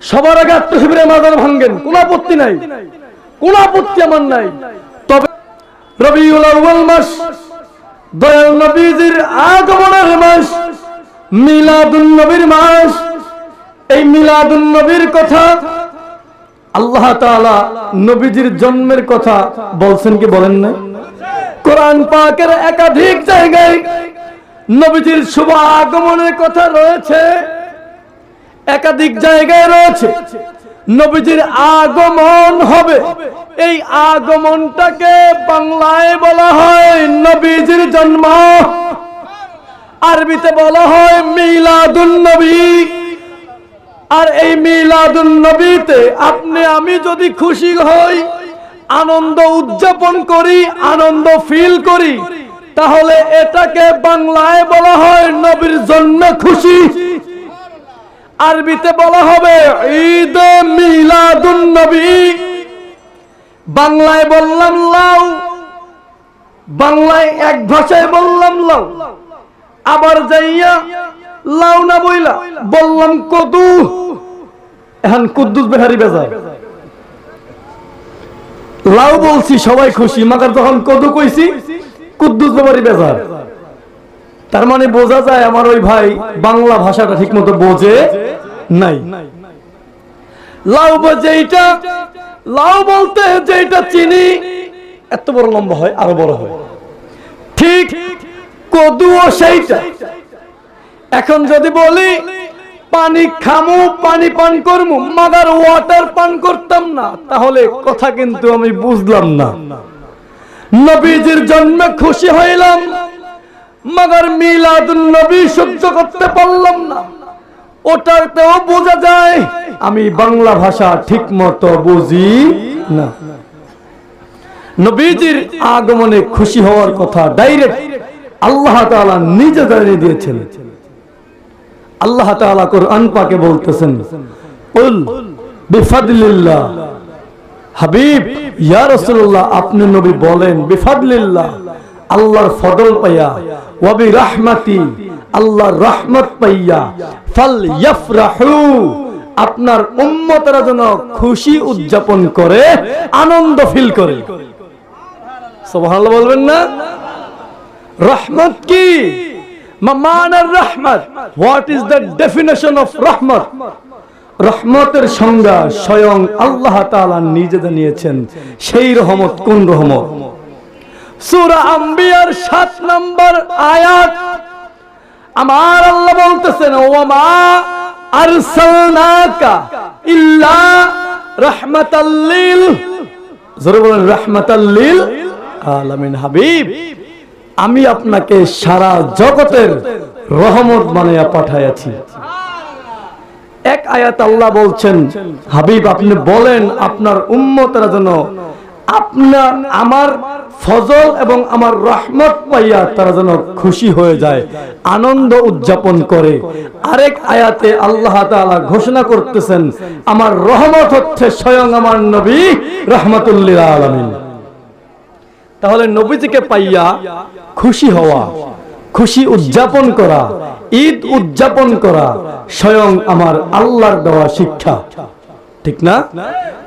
সবার আগে আত্মশিবিরে মাজার ভাঙ্গেন কোন আপত্তি নাই, কোন আপত্তি আমার নাই। তবে রবিউল মাস, দয়াল নবীজির আগমনের মাস, মিলাদুন নবীর মাস, এই মিলাদুন নবীর কথা আল্লাহ তাআলা নবীজির জন্মের কথা বলছেন কি বলেন না কোরআন পাকের একাধিক জায়গায় নবীজির শুভ আগমনের কথা রয়েছে। একাধিক জায়গায় রয়েছে। নবীজির আগমন হবে। এই আগমনটাকে বাংলায় বলা হয় নবীজির জন্ম। আরবিতে বলা হয় মিলাদুন নবী। আর এই মিলাদুন নবীতে আপনি, আমি যদি খুশি হই, আনন্দ উদযাপন করি, আনন্দ ফিল করি, তাহলে এটাকে বাংলায় বলা হয় নবীর জন্য খুশি। আরবিতে বলা হবে ঈদ মিলাদুন নবী। বাংলায় বললাম লাউ, বাংলায় এক ভাষায় বললাম লাউ। আবার যাইয়া লাউ না বইলা বললাম কদু। এখন কুদ্দুস বেহারি বেজার। লাউ বলছি, সবাই খুশি, মাগার যখন কদু কইছি, কুদ্দুস বেহারি বেজার। তার মানে বোঝা যায় আমার ওই ভাই বাংলা ভাষাটা ঠিক মতো বোঝে নাই। লাউ যেইটা, লাউ বলতে যেটা চিনি, এত বড় লম্বা হয়, আরও বড় হয়। ঠিক কদুও সেইটা। এখন যদি বলি, পানি খামু, পানি পান করমু, মাদার ওয়াটার পান করতাম না, তাহলে কথা কিন্তু আমি বুঝলাম না। নবীজির জন্মে খুশি হইলাম মাগার মিলাদুন নবী সহ্য করতে পারলাম না। ওটাতেও বোঝা যায়। আমি বাংলা ভাষা ঠিক মতো বুঝি না। নবীজির আগমনে খুশি হওয়ার কথা ডাইরেক্ট আল্লাহ তাআলা নিজে জানিয়ে দিয়েছেন। আল্লাহ তাআলা কোরআন পাকে বলতেছেন উল বিফাদলিল্লাহ। হাবিব, ইয়া রাসূলুল্লাহ, আপনি নবী বলেন, বিফাদলিল্লাহ, আল্লাহর ফদল পাইয়া ওয়াবি রাহমাতি আল্লাহর রহমত পাইয়া ফাল ইয়াফরাহু আপনার উম্মতরা যেন খুশি উদযাপন করে, আনন্দ ফিল করে। সুবহানাল্লাহ বলবেন না? রহমত কি? রহমত। What is the definition of রহমত? রহমতের সংজ্ঞা স্বয়ং আল্লাহ তাআলা নিজে জানিয়েছেন, সেই রহমত কোন রহমত? সূরা আম্বিয়ার 7 নম্বর আয়াত। আমার আল্লাহ বলতেছেন, ওয়ামা আরসালনাকা ইল্লা রাহমাতাল লিল। জোরে বলেন, রাহমাতাল লিল আলামিন, হাবিব। আমি আপনাকে সারা জগতের রহমত বানাইয়া পাঠাইয়াছি। এক আয়াত আল্লাহ বলছেন, হাবিব, আপনি বলেন আপনার উম্মতেরা যেন আপনার আমার ফজল এবং আমার রহমত পাইয়া তারা যেন খুশি হয়ে যায়, আনন্দ উদযাপন করে। আরেক আয়াতে আল্লাহ তাআলা ঘোষণা করতেছেন, আমার রহমত হচ্ছে স্বয়ং আমার নবী রহমতুল্লিল আলামিন। তাহলে নবীজিকে পাইয়া খুশি হওয়া, খুশি উদযাপন করা, ঈদ উদযাপন করা স্বয়ং আমার আল্লাহর দেওয়া শিক্ষা। ঠিক না?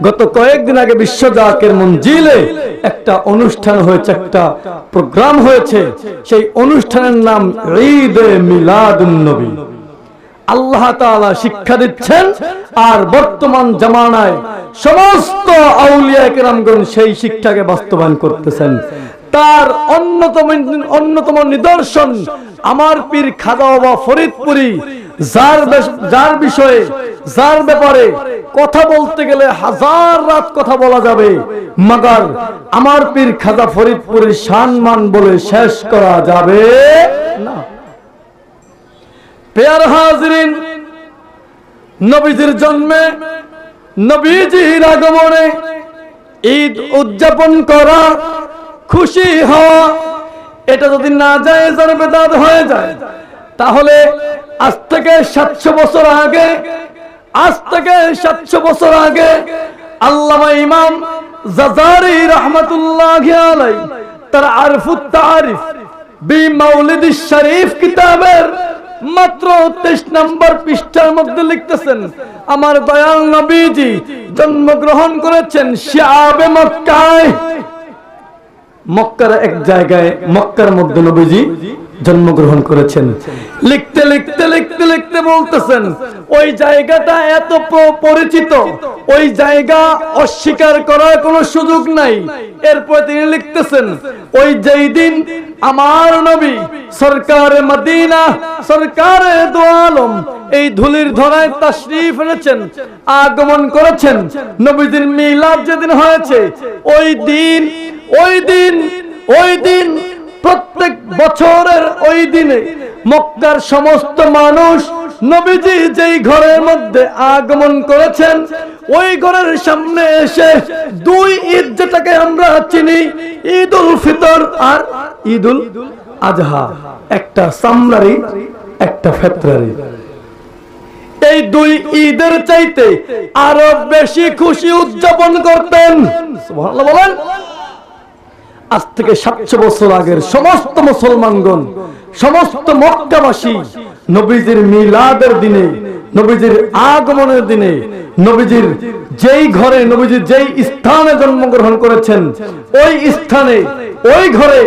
গত কয়েকদিন আগে বিশ্ব জাকের মঞ্জিলে একটা অনুষ্ঠান হয়েছে, একটা প্রোগ্রাম হয়েছে। সেই অনুষ্ঠানের নাম ঈদ মিলাদুন নবী। আল্লাহ তাআলা শিক্ষা দিচ্ছেন আর বর্তমান জামানায় সমস্ত আউলিয়া কেরামগণ সেই শিক্ষাকে বাস্তবায়ন করতেছেন। তার অন্যতম অন্যতম নিদর্শন আমার পীর খাদা বাবা ফরিদপুরি যার বিষয়ে, যার ব্যাপারে কথা বলতে গেলে হাজার রাত কথা বলা যাবে। মাগার আমার পীর খাজা ফরিদপুরের সম্মান বলে শেষ করা যাবে নবীজির জন্মে, নবীজির আগমনে ঈদ উদযাপন করা, খুশি হওয়া, এটা যদি না যায় বেদাত হয়ে যায়। তাহলে আজ থেকে সাতশো বছর আগে, আজ থেকে সাতশো বছর আগে আল্লামা ইমাম জাজারি রহমতুল্লাহ তার আরফুত তারিফ বি মাউলিদ শরীফ কিতাবের মাত্র তেইশ নম্বর পৃষ্ঠার মধ্যে লিখতেছেন, আমার দয়াল নবীজি জন্মগ্রহণ করেছেন শিয়াবে মক্কায়। মক্কার এক জায়গায়, মক্কার মধ্যে নবীজি জন্মগ্রহণ করেছেন। লিখতে লিখতে লিখতে লিখতে বলতেছেন, ওই জায়গাটা এত পরিচিত, ওই জায়গা অস্বীকার করার কোনো সুযোগ নাই। এরপর তিনি লিখতেছেন, ওই যেই দিন আমার নবী সরকার মদিনা, সরকার আলম এই ধুলির ধরায় তাশরীফ এনেছেন, আগমন করেছেন। নবীজির মিলাদ যেদিন হয়েছে, ওই দিন ওই দিন ওই দিন প্রত্যেক বছরের ওই দিনে মক্কার সমস্ত মানুষ নবীজি যেই ঘরের মধ্যে আগমন করেছেন, ওই ঘরের সামনে এসে দুই ঈদ যেটাকে আমরা চিনি ঈদ উল ফিতর আর ঈদ উল আজহা, একটা সামরারি, একটা ফেতরারি। এই দুই ঈদের চাইতে আরও বেশি খুশি উদযাপন করতেন। বলেন। আজ থেকে সাতশো বছর আগের সমস্ত মুসলমানগণ, সমস্ত মক্কাবাসী নবীজির মিলাদের দিনে, নবীজির আগমনের দিনে, নবীজির যেই ঘরে, নবীজির যেই স্থানে জন্মগ্রহণ করেছেন, ওই স্থানে, ওই ঘরে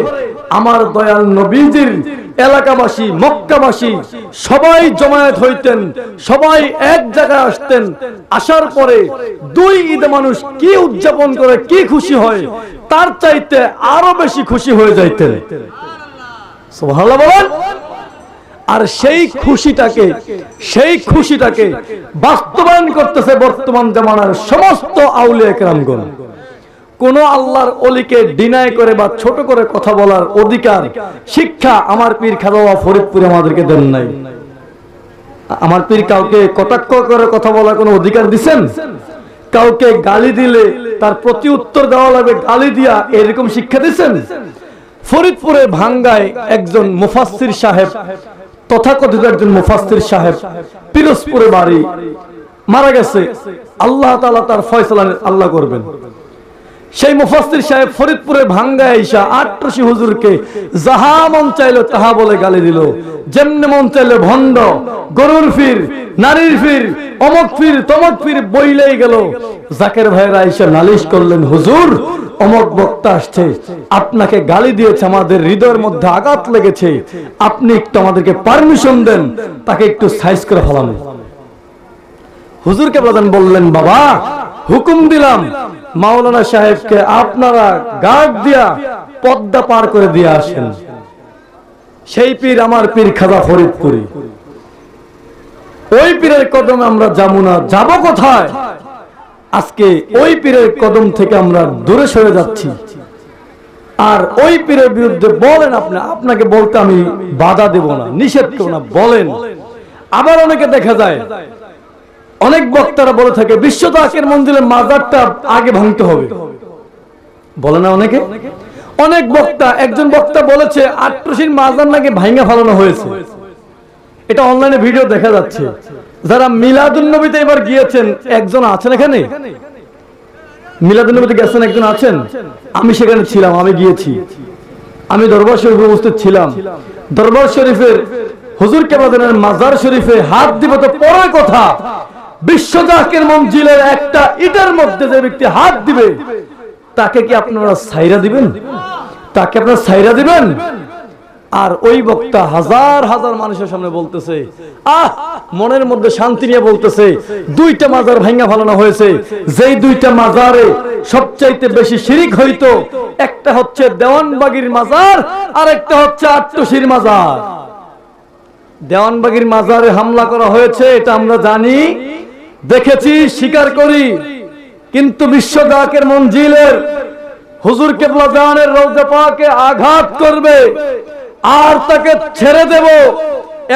আমার দয়াল নবীজির এলাকাবাসী, মক্কাবাসী সবাই জমায়েত হইতেন, সবাই এক জায়গায় আসতেন, আসার পরে দুই ঈদে মানুষ কি উদযাপন করে, কি খুশি হয় তার চাইতে আরও বেশি খুশি হয়ে যাইতেন। আর সেই খুশিটাকে সেই খুশিটাকে বাস্তবায়ন করতেছে বর্তমান জামানার সমস্ত আউলিয়া কোন আল্লাহর অলিকে ডিনাই করে বা ছোট করে কথা বলার অধিকার, শিক্ষা আমার পীর খাদা ফরিদপুরে আমাদেরকে দেন নাই। আমার পীর কাউকে কটাক্ষ করে কথা বলার কোনো অধিকার দিছেন? কাউকে গালি দিলে তার প্রতি উত্তর দেওয়া লাগবে, গালি দিয়া এরকম শিক্ষা দিচ্ছেন ফরিদপুরে ভাঙ্গায় একজন মুফাসির সাহেব, তথাকথিত একজন মুফাসির সাহেব, পিরোজপুরে বাড়ি, মারা গেছে। আল্লাহ তালা তার ফয়সালা আল্লাহ করবেন। সেই মুফাসসির সাহেব ফরিদপুরে ভাঙ্গা আইসা আট্রসি হুজুরকে যাহা মন চাইলো তাহা বলে গালি দিল। যেমনে মন চাইলো ভণ্ড, গরুর ফির, নারীর ফির, অমক ফির, তমক ফির বইলেই গেল। জাকের ভাইয়ের আইসা নালিশ করলেন, হুজুর, অমক বক্তা আসছে। আপনাকে গালি দিয়েছে, আমাদের হৃদয়ের মধ্যে আঘাত লেগেছে। আপনি একটু আমাদেরকে পারমিশন দেন, তাকে একটু সাইজ করে ফেলানো। হুজুরকে প্রধান বললেন, বাবা, হুকুম দিলাম মাওলানা সাহেবকে আপনারা গার্ড দিয়া পদ্মা পার করে দিয়ে আসেন। সেই পীর আমার পীর খাজা ফরিদপুরি। ওই পীরের কদমে আমরা যাব না, যাব কোথায়? আজকে ওই পীরের কদম থেকে আমরা দূরে সরে যাচ্ছি। আর ওই পীরের বিরুদ্ধে বলেন আপনি, আপনাকে বলতে আমি বাধা দেব না, নিষেধ করব না, বলেন। আবার অনেকে দেখা যায় অনেক বক্তারা বলে থাকে, বিশ্ব দাকের মন্দিরের মাজারটা আগে ভাঙতে হবে। বলে না অনেকে? অনেক বক্তা, একজন বক্তা বলেছে আট্রসির মাজার নাকি ভাঙা ফেলানো হয়েছে। এটা অনলাইনে ভিডিও দেখা যাচ্ছে। যারা মিলাদুল নবীতে এবার গিয়েছেন, একজন আছেন এখানে? মিলাদুল নবীতে গেছেন, একজন আছেন? আমি সেখানে ছিলাম, আমি গিয়েছি। আমি দরবার শরীফে উপস্থিত ছিলাম। দরবার শরীফের হুজুর কেবাদের মাজার শরীফে হাত দিব তো পরে কথা। বিশ্বজাকের মঞ্জিলের একটা ইটার মধ্যে যে ব্যক্তি হাত দিবে, তাকে কি আপনারা সাইরা দিবেন? তাকে আপনারা সাইরা দিবেন? আর ওই বক্তা হাজার হাজার মানুষের সামনে বলতেছে, আহ, মনের মধ্যে শান্তি নিয়ে বলতেছে, দুইটা মাজার ভাঙ্গা ফালানো হয়েছে। যেই দুইটা মাজারে সবচাইতে বেশি শিরিক হইতো, একটা হচ্ছে দেওয়ানবাগির মাজার, আর একটা হচ্ছে আট্টশির মাজার। দেওয়ানবাগির মাজারে হামলা করা হয়েছে, এটা আমরা জানি। দেখেছি, স্বীকার করি, কিন্তু বিশ্ব ডাকের মঞ্জিলের হুজুর কেবলা জাহানের রৌজা পাকে আঘাত করবে, আর তাকে ছেড়ে দেব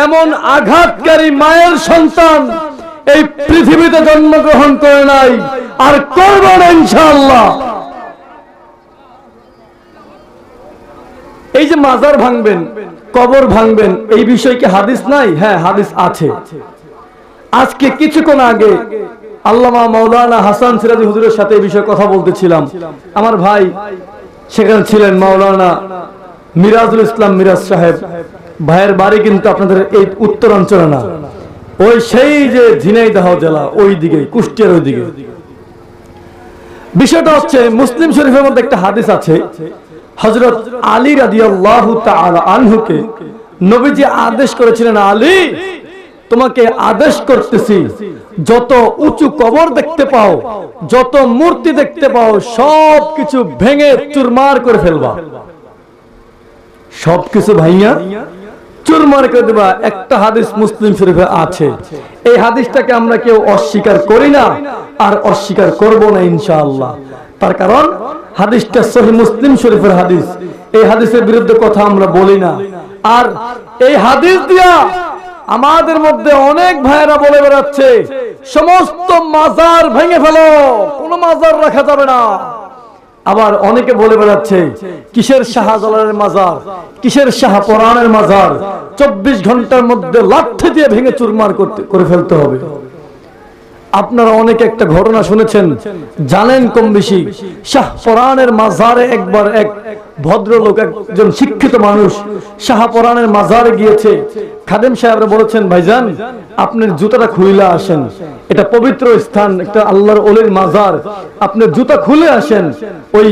এমন আঘাতকারী মায়ের সন্তান এই পৃথিবীতে জন্মগ্রহণ করে নাই, আর করবে না ইনশাআল্লাহ। এই যে মাজার ভাঙবেন, কবর ভাঙবেন, এই বিষয়ে কি হাদিস নাই? হ্যাঁ হাদিস আছে। আজকে কিছুক্ষণ আগে আল্লামা মাওলানা হাসান সিরাজি হুজুরের সাথে এই বিষয়ে কথা বলতেছিলাম। আমার ভাই সেখানে ছিলেন মাওলানা মিরাজুল ইসলাম মিরাজ সাহেব। ভাইয়ের বাড়ি কিন্তু আপনাদের এই উত্তরাঞ্চলে না। ওই সেই যে ঝিনাইদহ জেলা ওই দিকে কুষ্টিয়ার ওই দিকে বিষয়টা হচ্ছে মুসলিম শরীফের মধ্যে একটা হাদিস আছে। হজরত আলী রাদিয়াল্লাহু তাআলা আনহুকে নবীজি আদেশ করেছিলেন, আলী তোমাকে আদেশ করতেছি, যত উঁচু কবর দেখতে পাও, যত মূর্তি দেখতে পাও সব কিছু ভেঙে চুরমার করে ফেলবা। সবকিছু ভাইয়া চুরমার করে দেবা। একটা হাদিস মুসলিম শরীফে আছে। এই হাদিসটাকে আমরা কেউ অস্বীকার করি না আর অস্বীকার করব না, ইনশাআল্লাহ। তার কারণ, হাদিসটা সহি মুসলিম শরীফের হাদিস। এই হাদিসের বিরুদ্ধে কথা আমরা বলি না। আর এই হাদিস দিয়া আমাদের মধ্যে অনেক ভাইয়েরা বলে বেড়াচ্ছে, সমস্ত মাজার ভেঙে ফেলো, কোন মাজার রাখা যাবে না। আবার অনেকে বলে বেড়াচ্ছে, কিসের শাহজালালের মাজার, কিসের শাহ পরাণের মাজার? চব্বিশ ঘণ্টার মধ্যে লাঠি দিয়ে ভেঙে চুরমার করতে, করে ফেলতে হবে। আপনারা অনেকে একটা ঘটনা শুনেছেন। জানেন কম বেশি? শাহ পরাণের মাজারে একবার এক ভদ্রলোক, একজন শিক্ষিত মানুষ শাহ পরাণের মাজারে গিয়েছে। খাদেম সাহেবরা বলেছেন, ভাইজান, আপনার জুতাটা খুইলা আসেন। এটা পবিত্র স্থান, একটা আল্লাহর ওলির মাজার। আপনার জুতা খুলে আসেন। ওই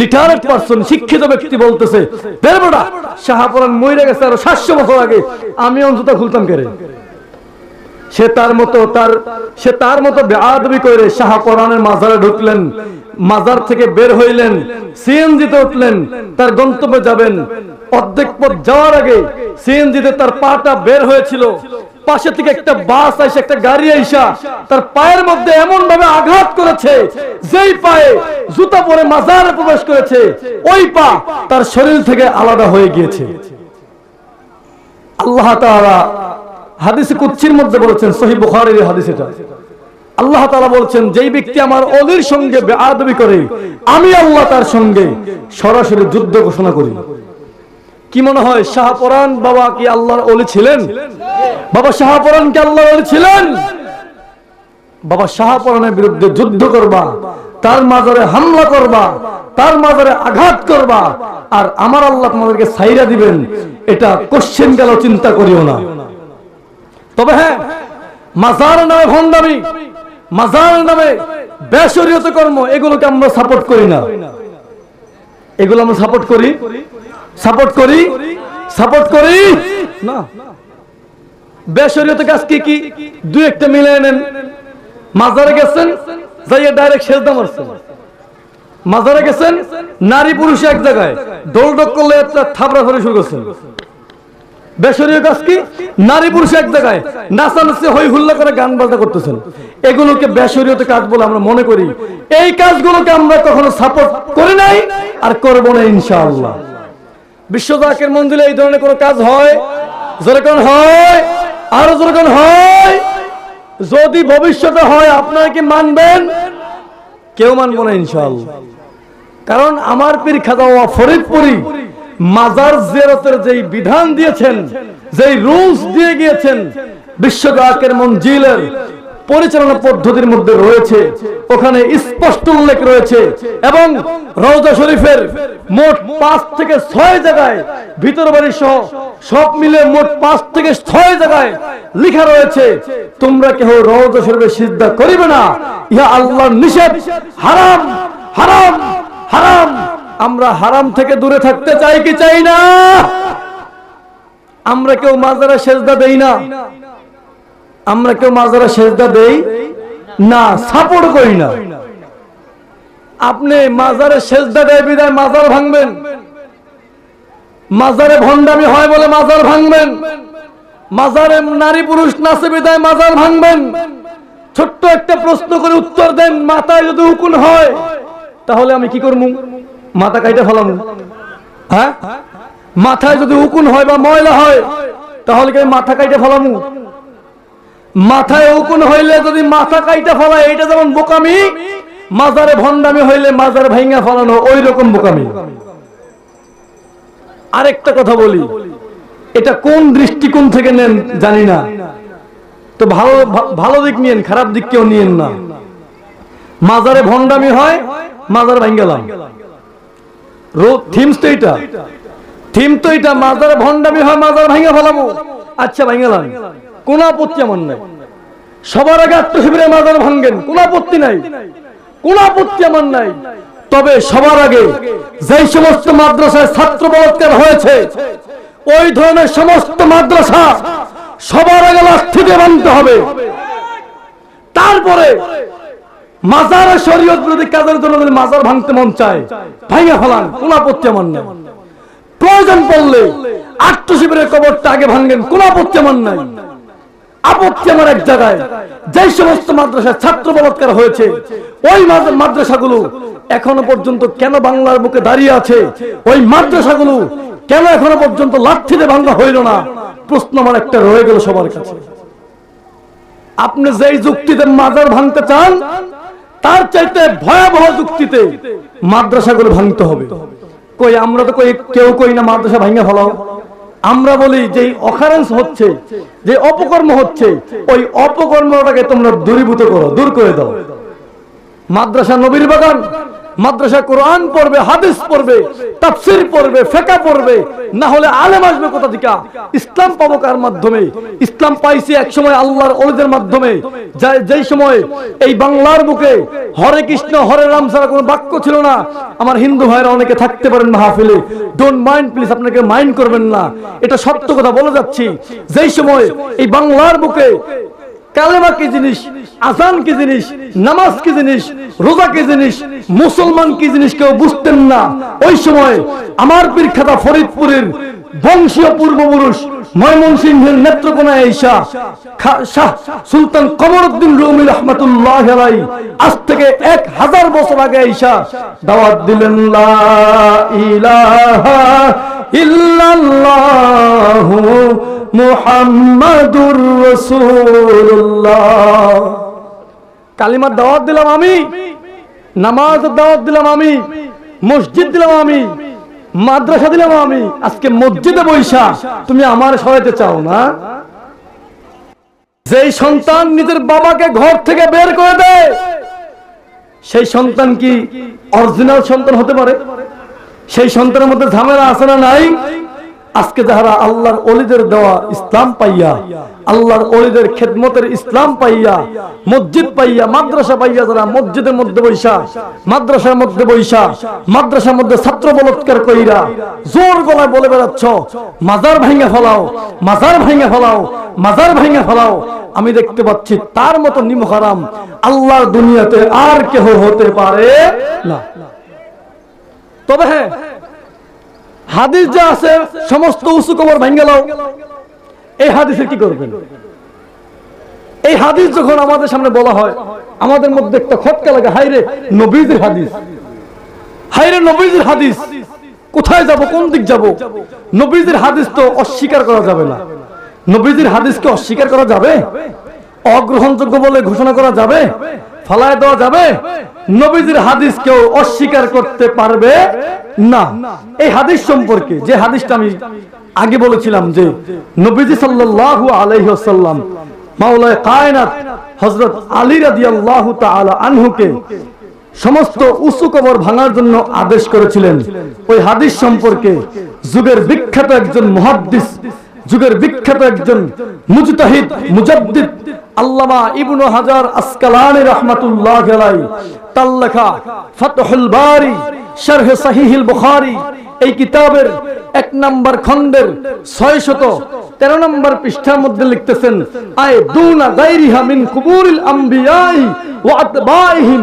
লিটারেট পার্সন, শিক্ষিত ব্যক্তি বলতেছে বের বেটা শাহপুরান মরে গেছে আরও সাতশো বছর আগে। আমি জুতা খুলতাম কেড়ে সে তার মতো তার, সে তার মতো বেআবি করে শাহপরানের মাজারে ঢুকলেন, মাজার থেকে বের হইলেন, সিএনজিতে উঠলেন, তার গন্তব্যে যাবেন। অর্ধেক পথ যাওয়ার আগে সিএনজিতে তার পাটা বের হয়েছিল। পাশে থেকে একটা বাস আইসা, একটা গাড়ি আইসা, তার পায়ের মধ্যে এমন ভাবে আঘাত করেছে, যেই পায়ে জুতা পরে মাজারে প্রবেশ করেছে, ওই পা তার শরীর থেকে আলাদা হয়ে গিয়েছে। আল্লাহ তাআলা হাদিসে কুচ্ছির মধ্যে বলেছেন সহি হাদিস এটা। আল্লাহ তাআলা বলছেন, যেই ব্যক্তি আমার অলির সঙ্গে বেআদবি করে, আমি আল্লাহ তার সঙ্গে সরাসরি যুদ্ধ ঘোষণা করি। কি মনে হয় শাহপরান বাবা কি আল্লাহর অলি ছিলেন? বাবা শাহপরান কি আল্লাহর অলি ছিলেন? বাবা শাহপরানের বিরুদ্ধে যুদ্ধ করবা, তার মাজারে হামলা করবা, তার মাজারে আঘাত করবা, আর আমার আল্লাহ তোমাদেরকে সাইরা দিবেন, এটা কোশ্চেন গেল চিন্তা করিও না। তবে হ্যাঁ মাজার নামে ভণ্ডামি মাজার নামে বেসরিয়ত কর্ম, এগুলোকে আমরা সাপোর্ট করি না। এগুলো আমরা সাপোর্ট করি? সাপোর্ট করি? সাপোর্ট করি? না। বেসরিয়ত কাজ কি কি? দুই একটা মিলে নেন। মাজারে গেছেন, যাইয়া ডাইরেক্ট সেজদা মারছেন। মাজারে গেছেন, নারী পুরুষ এক জায়গায়। দৌড় করলে একটা থাপড়া ফেলে শুরু করছেন। বেসরীয় কাজ কি? নারী পুরুষ এক জায়গায়। নাচানাচি হই হুল্লা করে গান বাজনা করতেছেন। এগুলোকে বেসরীয়তে কাজ বলে আমরা মনে করি। এই কাজগুলোকে আমরা কখনো সাপোর্ট করি নাই আর করব না ইনশাআল্লাহ। বিশ্বজাকের মন্দিরে এই ধরনের কোনো কাজ হয়? যেরকম হয়? আরও যেরকম হয়? যদি ভবিষ্যতে হয়, আপনারা কি মানবেন? কেউ মানবো না ইনশাআল্লাহ। কারণ আমার পীর খাজা ফরিদপুরি মাজার জিয়ারতের যেই বিধান দিয়েছেন, যেই রুলস দিয়ে গিয়েছেন বিশ্বগাকের মঞ্জিলের পরিচালনা পদ্ধতির মধ্যে রয়েছে, ওখানে স্পষ্ট উল্লেখ রয়েছে এবং রওজা শরীফের মোট পাঁচ থেকে ছয় জায়গায় ভিতর বাড়ি সহ সব মিলে মোট পাঁচ থেকে ছয় জায়গায় লেখা রয়েছে, তোমরা কেহ রওজা শরীফের সিদ্ধা করিবে না, ইহা আল্লাহর নিষেধ, হারাম হারাম হারাম। আমরা হারাম থেকে দূরে থাকতে চাই কি চাই না? আমরা কেউ মাজারা সেজদা দেই না। আমরা কেউ মাজারা সেজদা দেই না, সাপোর্ট করি না। আপনি মাজারে সেজদা দেয় বিদায় মাজার ভাঙবেন। মাজারে ভণ্ডামি হয় বলে মাজার ভাঙবেন। মাজারে নারী পুরুষ নাচে বিদায় মাজার ভাঙবেন। ছোট্ট একটা প্রশ্ন করে উত্তর দেন, মাথায় যদি উকুন হয়, তাহলে আমি কি করব? মাথা কাইটা ফেলাম। হ্যাঁ? মাথায় যদি উকুন হয় বা ময়লা হয়, তাহলে কি মাথা কাইটা ফেলামু? মাথায় উকুন হইলে যদি মাথা কাইটা ফেলায় এটা যেমন বোকামি, মাজারে ভণ্ডামি হইলে মাজারে ভাইঙ্গা ফেলানো ওই রকম বোকামি। আরেকটা কথা বলি, এটা কোন দৃষ্টিকোণ থেকে নেন জানি না। তো ভালো ভালো দিক নিয়েন, খারাপ দিক কেউ নিয়েন না। মাজারে ভণ্ডামি হয়, মাজার ভাঙ্গেলাম থিমস তো এটা থিম তো এটা মাজার ভণ্ডামি হয়, মাজার ভাঙা ফেলাবো। আচ্ছা ভাঙালাম কোন আপত্তি আমার নাই। সবার আগে আত্মশিবিরে মাজার ভাঙ্গেন কোন আপত্তি নাই। কোন আপত্তি আমার নাই। তবে সবার আগে যেই সমস্ত মাদ্রাসায় ছাত্র বলাৎকার হয়েছে, ওই ধরনের সমস্ত মাদ্রাসা সবার আগে লাঠিতে বানতে হবে। তারপরে মাজার শরীয়ত বিরোধী কাজের জন্য যদি মাজার ভাঙতে মন চায় ভাঙে ফেলান কোন আপত্তি আমার নাই। প্রয়োজন পড়লে আত্মশিবিরের কবরটা আগে ভাঙেন কোন আপত্তি আমার নাই। আপত্তি আমার এক জায়গায়। যে সমস্ত মাদ্রাসায় ছাত্র বলাৎকার হয়েছে, ওই মাদ্রাসাগুলো এখনও পর্যন্ত কেন বাংলার বুকে দাঁড়িয়ে আছে? ওই মাদ্রাসাগুলো কেন এখনও পর্যন্ত লাঠিতে ভাঙ্গা হইল না? প্রশ্ন আমার একটা রয়ে গেল সবার কাছে। আপনি যেই যুক্তিতে মাজার ভাঙতে চান তার চাইতে ভয়াবহ যুক্তিতে মাদ্রাসাগুলো ভাঙতে হবে। কই, আমরা তো কই, কেউ কই না মাদ্রাসা ভাঙে ফেলাও আমরা বলি যে অকারেন্স হচ্ছে যে অপকর্ম হচ্ছে, ওই অপকর্মটাকে তোমরা দূরীভূত করো, দূর করে দাও। মাদ্রাসা নবীর বাগান মাদ্রাসা কোরআন পড়বে, হাদিস পড়বে, তাফসির পড়বে ফেকা পড়বে, না হলে আলেম আসবে কোথা থেকে? ইসলাম পাবো কার মাধ্যমে? ইসলাম পাইছি এক সময় আল্লাহর ওলিদের মাধ্যমে। যেই সময় এই বাংলার বুকে হরে কৃষ্ণ, হরে রাম ছাড়া কোনো বাক্য ছিল না। আমার হিন্দু ভাইরা অনেকে থাকতে পারেন মাহফিলে। ডোন্ট মাইন্ড প্লিজ আপনাকে মাইন্ড করবেন না। এটা সত্য কথা বলে যাচ্ছি। যেই সময় এই বাংলার বুকে কালেমা কি জিনিস? আজান কি জিনিস? নামাজ কি জিনিস? রোজা কি জিনিস? মুসলমান কি জিনিস কেউ বুঝতেন না। ওই সময় আমার পীর ফরিদপুরের বংশীয় পূর্বপুরুষ ময়মনসিংহের নেত্রকোনা ঈশা শাহ সুলতান কমরউদ্দিন রুমি রহমতুল্লাহ আজ থেকে এক হাজার বছর আগে ঈশা দাওয়াত দিলেন ইলাহা ইল্লাল্লাহু মুহাম্মাদুর রাসূলুল্লাহ। কালিমার দাওয়াত দিলাম আমি, নামাজের দাওয়াত দিলাম আমি, মসজিদ দিলাম আমি, মাদ্রাসা দিলাম আমি, আজকে মসজিদে বৈশা, তুমি আমার সরাইতে চাও না? যেই সন্তান নিজের বাবাকে ঘর থেকে বের করে দেয়, সেই সন্তান কি অরিজিনাল সন্তান হতে পারে? সেই সন্তানের মধ্যে ঝামেলা আছে না নাই? আজকে যাহারা আল্লাহর অলিদের দেওয়া ইসলাম পাইয়া, আল্লাহর অলিদের খেদমতের ইসলাম পাইয়া, মসজিদ পাইয়া, মাদ্রাসা পাইয়া যারা মসজিদের মধ্যে বৈশা, মাদ্রাসার মধ্যে বৈশা, মাদ্রাসার মধ্যে ছাত্র বলৎকার কইরা জোর গলায় বলে বেড়াচ্ছ, মাজার ভাঙা ফলাও, মাজার ভাঙা ফলাও, মাজার ভাঙা ফলাও। আমি দেখতে পাচ্ছি তার মতো নিমহারাম আল্লাহর দুনিয়াতে আর কেহ হতে পারে না। তবে হ্যাঁ হাদিস যা আছে, সমস্ত উঁচু কবর ভেঙে লাও এই হাদিসে কি করবেন? এই হাদিস যখন আমাদের সামনে বলা হয়, আমাদের মধ্যে একটা খটকা লাগে হাইরে নবীদের হাদিস। হাইরে নবীদের হাদিস। কোথায় যাব, কোন দিক যাব? নবীদের হাদিস তো অস্বীকার করা যাবে না। নবীদের হাদিসকে অস্বীকার করা যাবে? অগ্রহণযোগ্য বলে ঘোষণা করা যাবে? ফালায় দেওয়া যাবে? নবীজির হাদিস কেউ অস্বীকার করতে পারবে না। এই হাদিস সম্পর্কে, যে হাদিসটা আমি আগে বলেছিলাম যে নবীজি সাল্লাল্লাহু আলাইহি মাওলায় কায়নাত হযরত আলী রাদিয়াল্লাহু তাআলা আনহুকে সমস্ত উঁচু কবর ভাঙার জন্য আদেশ করেছিলেন। ওই হাদিস সম্পর্কে যুগের বিখ্যাত একজন মুহাদ্দিস যুগের বিখ্যাত একজন মুজতাহিদ, মুজাদ্দিদ আল্লামা ইবনু হাজার আসকালানি রাহমাতুল্লাহ আলাই তার লেখা ফাতহুল বারি, শারহ সাহিহুল বুখারী। এই কিতাবের এক নাম্বার খণ্ডের ছয় শত তেরো নম্বর পৃষ্ঠার মধ্যে লিখতেছেন, আয় দুনা গাইরিহা মিন কুবুরিল আম্বিয়াই ওয়া আতবাইহিম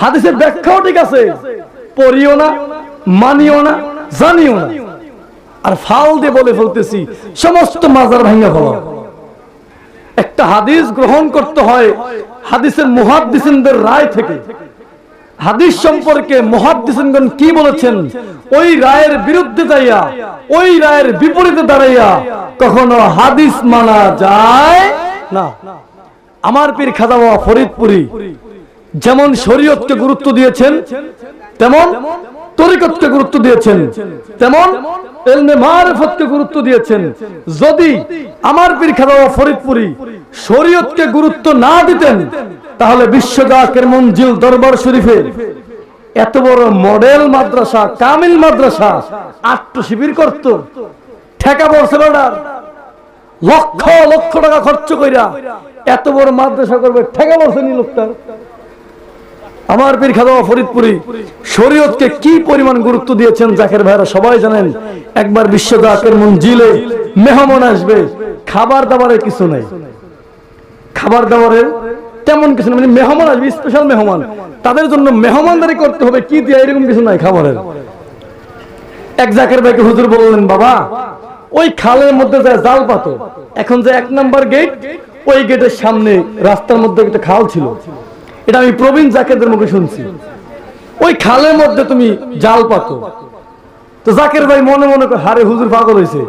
হাদিসের ব্যাখ্যাও ঠিক আছে। পড়িও না, মানিও না, জানিও না। আর ফাল দিয়ে বলে ফেলতেছি, সমস্ত মাজার ভাঙ্গা ফেলো। একটা হাদিস গ্রহণ করতে হয় হাদিসের মুহাদ্দিসিনদের রায় থেকে। হাদিস সম্পর্কে মহাদ্দিসগণ কি বলেছেন? ওই রায়ের বিরুদ্ধে যাইয়া, ওই রায়ের বিপরীতে দাঁড়াইয়া কখনো হাদিস মানা যায় না। আমার পীর খাদা বাবা ফরিদপুরি যেমন শরীয়তকে গুরুত্ব দিয়েছেন, তেমন তরিকতকে গুরুত্ব দিয়েছেন, তেমন এলমে মারফতকে গুরুত্ব দিয়েছেন। যদি আমার পীর খাদা বাবা ফরিদপুরি শরীয়তকে গুরুত্ব না দিতেন, তাহলে বিশ্বজাকের মঞ্জিল দরবার শরীফে এত বড় মডেল মাদ্রাসা, কামিল মাদ্রাসা আট্ট শিবির করত। ঠেকা পড়ছে বেড়ার লক্ষ লক্ষ টাকা খরচ কইরা এত বড় মাদ্রাসা করবে, ঠেকা পড়ছে নি লোকটার? আমার পীর খাদা ফরিদপুরি শরীয়তকে কি পরিমাণ গুরুত্ব দিয়েছেন জাকের ভাইরা সবাই জানেন। একবার বিশ্ব জাকের মঞ্জিলে মেহমান আসবে, খাবার দাবারের কিছু নাই। খাবার দাবারের তেমন কিছু মানে মেহমান আসবে স্পেশাল মেহমান। তাদের জন্য মেহমানদারি করতে হবে, কি দিয়ে? এরকম কিছু নাই খাবারের। এক জাকের ভাইকে হুজুর বললেন, বাবা, ওই খালের মধ্যে যায় জাল পাতো, এখন যে এক নাম্বার গেট ওই গেটের সামনে রাস্তার মধ্যে একটা খাল ছিল। এটা আমি প্রবীণ জাকেরদের মুখে শুনছি। ওই খালের মধ্যে তুমি জাল পাতো। তো জাকের ভাই মনে মনে করে, হারে হুজুর পাগল হয়েছে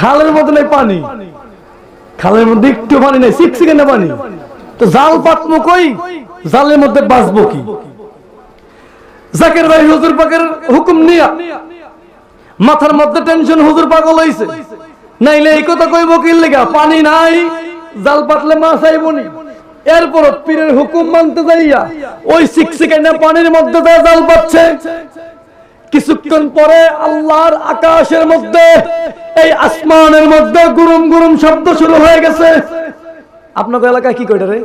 খালের মধ্যে নেই পানি। খালের মধ্যে একটু পানি নেই সিকসিকে না পানি। তো জাল পাতমো কই? জালের মধ্যে বাঁচবো কি? জাকের ভাই হুজুর পাকের হুকুম নিয়া মাথার মধ্যে টেনশন হুজুর পাগল হইছে। নাইলে এই কথা কইব কি লেগা? পানি নাই, জাল পাতলে মাছ আইবনি এরপর পীরের হুকুম মানতে যাইয়া ওই শিক্ষিকা না পানির মধ্যে জাল পাচ্ছে। কিছুক্ষণ পরে আল্লাহর আকাশের মধ্যে, এই আসমানের মধ্যে গুরুম গুরুম শব্দ শুরু হয়ে গেছে। আপনাদের এলাকায় কি কইটা রে?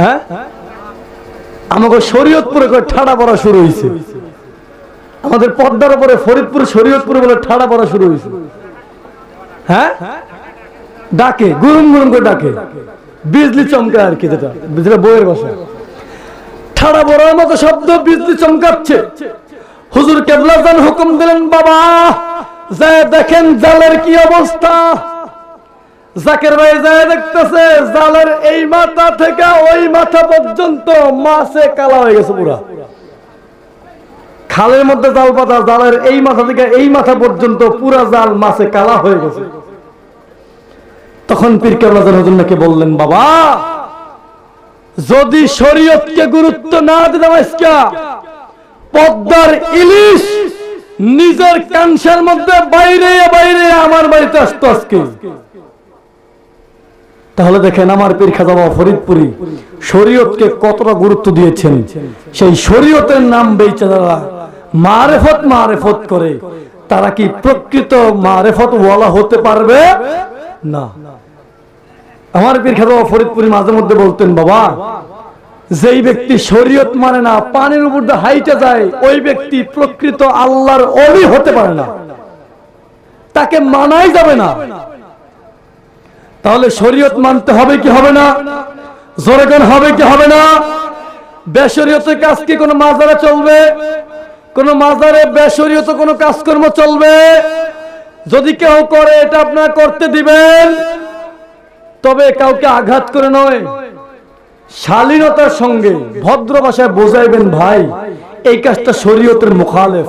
হ্যাঁ? আমাকে শরীয়তপুরে ঠাড়া পড়া শুরু হয়েছে আমাদের পদ্মার উপরে ফরিদপুর, শরীয়তপুরে বলে ঠাড়া পড়া শুরু হয়েছে হ্যাঁ? ডাকে, গুরুম গুরুম করে ডাকে। বিজলি চমকা আর কি যেটা যেটা বইয়ের ভাষা। ঠাড়া বড়ার মতো শব্দ বিজলি চমকাচ্ছে। হুজুর কেবলাজান হুকুম দিলেন, বাবা যে দেখেন জালের কি অবস্থা। জাকের ভাই যায় দেখতেছে, জালের এই মাথা থেকে ওই মাথা পর্যন্ত মাছে কালা হয়ে গেছে পুরা। খালের মধ্যে জাল পাতা, জালের এই মাথা থেকে এই মাথা পর্যন্ত পুরা জাল মাছে কালা হয়ে গেছে। তখন পীর কেবলাজান হুজুরনাকে বললেন, বাবা, যদি শরীয়তকে গুরুত্ব না দিতাম আজকে পদ্মার ইলিশ নিজের ক্যান্সার মধ্যে বাইরে বাইরে আমার বাড়িতে আসতো আজকে। তাহলে দেখেন আমার পীর খাজা বাবা ফরিদপুরি শরীয়তকে কতটা গুরুত্ব দিয়েছেন। সেই শরীয়তের নাম বেচে যারা মারেফত মারেফত করে। তারা কি প্রকৃত মারেফত ওয়ালা হতে পারবে? না। আমার পীর খাজা ফরিদপুরি মাঝে মধ্যে বলতেন, বাবা, যেই ব্যক্তি শরীয়ত মানে না, পানির উপর দিয়ে হাইটে যায়, ওই ব্যক্তি প্রকৃত আল্লাহর অলি হতে পারে না। তাকে মানাই যাবে না। তাহলে শরীয়ত মানতে হবে কি হবে না? জোরেগান হবে কি হবে না? বেশরীয়তের কাজ কি কোনো মাজারে চলবে? কোন মাজারে বেশরীয়ত কোনো কাজকর্ম চলবে? যদি কেউ করে, এটা আপনারা করতে দিবেন। তবে কাউকে আঘাত করে নয়। শালীনতার সঙ্গে ভদ্র ভাষায় বোঝাইবেন ভাই, এই কাজটা শরীয়তের মুখালেফ,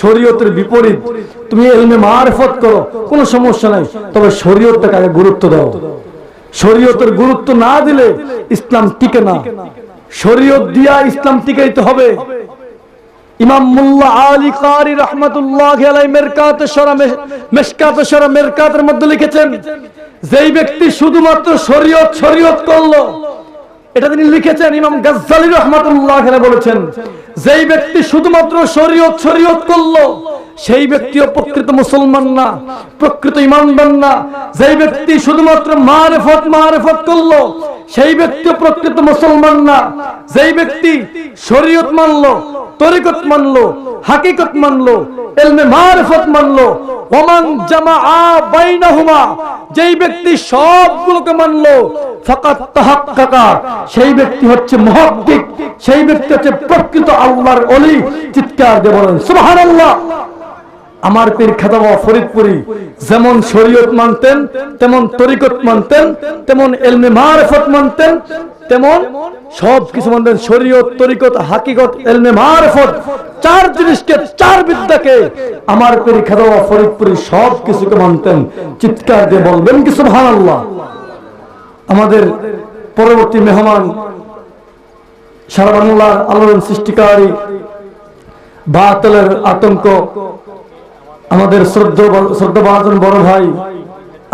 শরীয়তের বিপরীত। তুমি এলমে মারফত করো, কোনো সমস্যা নাই, তবে শরীয়তটাকে আগে গুরুত্ব দাও। শরীয়তের গুরুত্ব না দিলে ইসলাম টিকে না। শরীয়ত দিয়া ইসলাম টিকাইতে হবে। ইমাম মুল্লা আলী কারি রহমতুল্লাহ মেরকাত সরা মেশকাত সরা মেরকাতের মধ্যে লিখেছেন যেই ব্যক্তি শুধুমাত্র শরীয়ত শরীয়ত করল, এটা তিনি লিখেছেন ইমাম গাজ্জালি রহমাতুল্লাহ বলেছেন, যেই ব্যক্তি শুধুমাত্র শরীয়ত শরীয়ত করল সেই ব্যক্তিও প্রকৃত মুসলমান না, প্রকৃত ইমানদার না। যেই ব্যক্তি শুধুমাত্র মারেফত মারেফত করল, সেই ব্যক্তি প্রকৃত মুসলমান না। যেই ব্যক্তি শরীয়ত মানলো, তরিকত মানলো, হাকিকত মানলো, এলমে মারেফত মানলো, ওমান জামা বাইনাহুমা, যেই ব্যক্তি সবগুলোকে মানলো ফাকাত তাহাক্কাকা, সেই ব্যক্তি হচ্ছে মুহাক্কিক সেই ব্যক্তি হচ্ছে প্রকৃত আল্লাহর ওলি, চিৎকার দিয়ে সুবহানাল্লাহ। আমার পীর খাতাবা ফরিদপুরি যেমন শরীয়ত মানতেন, তেমন তরিকত মানতেন, তেমন এলমে মারফত মানতেন, তেমন সব কিছু মানতেন। শরীয়ত, তরিকত, হাকিকত, এলমে মারফত, চার জিনিসকে, চার বিদ্যাকে আমার পীর খাতাবা ফরিদপুরি সব কিছুকে মানতেন। চিৎকার দিয়ে বলবেন কি সুবহানাল্লাহ? আমাদের পরবর্তী মেহমান সারা বাংলার আলোড়ন সৃষ্টিকারী বাতলের আতঙ্ক আমাদের শ্রদ্ধ শ্রদ্ধাভাজন বড় ভাই,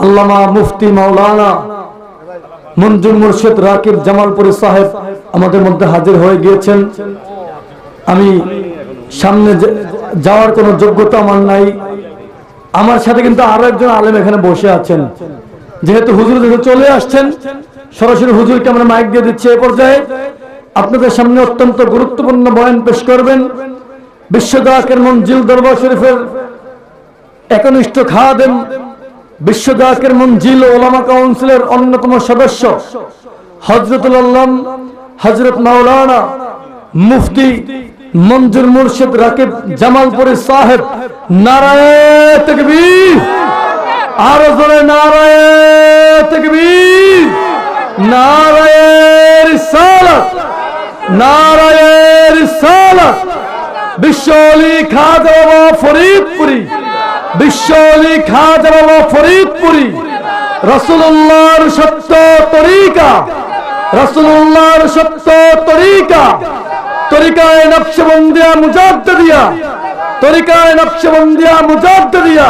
আল্লামা মুফতি মাওলানা মঞ্জুর মুর্শিদ রাকিব জামালপুরি সাহেব আমাদের মধ্যে হাজির হয়ে গিয়েছেন। আমি সামনে যাওয়ার কোনো যোগ্যতা আমার নাই। আমার সাথে কিন্তু আরও একজন আলেম এখানে বসে আছেন। যেহেতু হুজুর চলে আসছেন, সরাসরি হুজুরকে আমরা মাইক দিয়ে দিচ্ছি। এই পর্যায়ে আপনাদের সামনে অত্যন্ত গুরুত্বপূর্ণ বয়ান পেশ করবেন। বিশ্বদাকের মঞ্জিল দরবার শরীফের একনিষ্ঠ খাদেম বিশ্বদাকের মঞ্জিল ওলামা কাউন্সিলের অন্যতম সদস্য হজরতুল আল্লাম হজরত মাওলানা মুফতি মঞ্জুর মুর্শিদ রাকিব জামালপুরি সাহেব, নারায় আরও জোরে নারায় তকবীর। নারায় ফরিদপুরি। বিশ্বলি খাজা বাবা ফরিদপুরি। রসুল্লাহর সত্য তরিকা। রসুল্লাহর সত্য তরিকা। তরিকায় নকশবন্দিয়া মুজাদ্দিয়া তরিকায় নকশবন্দিয়া মুজাদ্দিয়া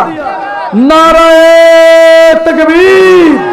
নারায় তকবীর।